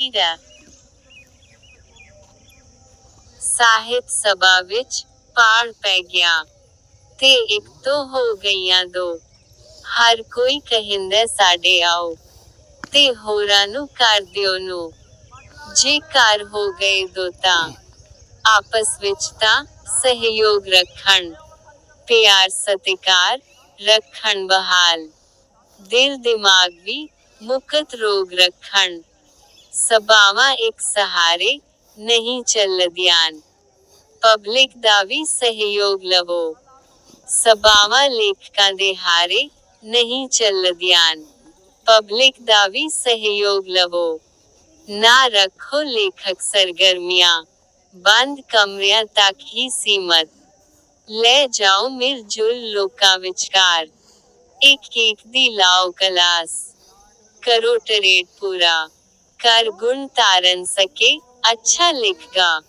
ਹੀਰਾ ਸਾਹਿਤ ਸਭਾ ਵਿੱਚ ਪਾੜ ਪੈ ਗਿਆ ਤੇ ਇੱਕ ਤੋਂ ਹੋ ਗਈਆਂ ਦੋ। ਹਰ ਕੋਈ ਕਹਿੰਦਾ ਸਾਡੇ ਆਓ ਤੇ ਹੋਰਾਂ ਨੂੰ ਕਰ ਦਿਓ ਨੂੰ। ਜੇ ਘਰ ਹੋ ਗਏ ਦੋ ਤਾਂ ਆਪਸ ਵਿੱਚ ਤਾਂ ਸਹਿਯੋਗ ਰੱਖਣ, ਪਿਆਰ ਸਤਿਕਾਰ ਰੱਖਣ ਬਹਾਲ। ਦਿਲ ਦਿਮਾਗ ਵੀ ਮੁਕਤ ਰੋਗ ਰੱਖਣ। सबावा एक सहारे नहीं चल चलदियान पब्लिक दावी सहयोग लवो। सबावा लेख का देहारे नहीं चल चलदियान पब्लिक दावी सहयोग लवो। ना रखो लेखक सरगर्मिया। बंद कमरिया तक ही सीमत। ले जाओ मिलजुल लोका विचकार। एक एक दी लाओ कलास। करो टरेट पूरा। ਕਰੋ ਟਰੇਡ ਪੂਰਾ ਕਰ ਗੁਣ ਤਾਰਨ ਸਕੇ ਅੱਛਾ ਲਿਖਗਾ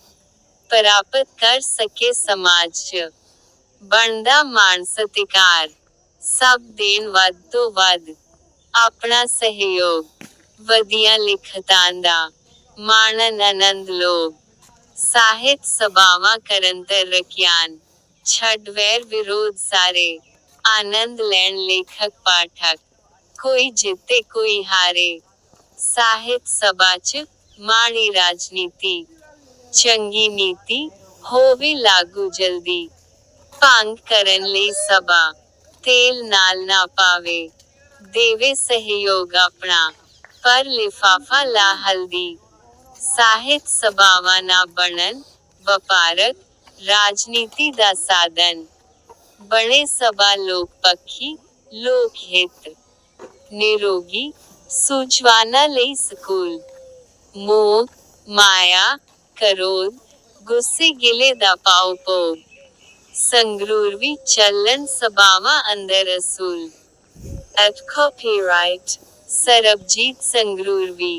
ਪ੍ਰਾਪਤ ਕਰ ਸਕੇ ਸਮਾਜ ਚ ਬਣਦਾ ਮਾਨ ਸਤਿਕਾਰ ਸਭ ਦੇਣ ਵੱਧ ਤੋਂ ਵੱਧ ਆਪਣਾ ਸਹਿਯੋਗ ਵਧੀਆ ਲਿਖਤਾਂ ਦਾ ਮਾਣਨ ਆਨੰਦ ਲੋਗ ਸਾਹਿਤ ਸਭਾਵਾਂ ਕਰਨ ਤੇ ਰਖਿਆਨ ਛੱਡ ਵੈਰ ਵਿਰੋਧ ਸਾਰੇ ਆਨੰਦ ਲੈਣ ਲੇਖਕ ਪਾਠਕ ਕੋਈ ਜਿੱਤੇ ਕੋਈ ਹਾਰੇ ਸਾਹਿਤ ਸਭਾ ਚ ਮਾੜੀ ਰਾਜਨੀਤੀ ਚੰਗੀ ਨੀਤੀ ਹੋਵੇ ਲਾਗੂ ਜਲਦੀ ਭੰਗ ਕਰਨ ਲਈ ਸਭਾ ਤੇਲ ਨਾਲ ਨਾ ਪਾਵੇ ਦੇਵੇ ਸਹਿਯੋਗ ਆਪਣਾ ਪਰ ਲਿਫਾਫਾ ਲਾ ਹਲਦੀ ਸਾਹਿਤ ਸਭਾਵਾਂ ਨਾ ਬਣਨ ਵਪਾਰਕ ਰਾਜਨੀਤੀ ਦਾ ਸਾਧਨ ਬਣੇ ਸਭਾ ਲੋਕ ਪੱਖੀ ਲੋਕ ਹਿੱਤ ਨਿਰੋਗੀ सूचवाना ले स्कूल। माया करोड़ गुस्से गिले दापाओ को संगरूर भी चलन सबावा अंदर असूल एट कॉपीराइट सरबजीत संगरूर भी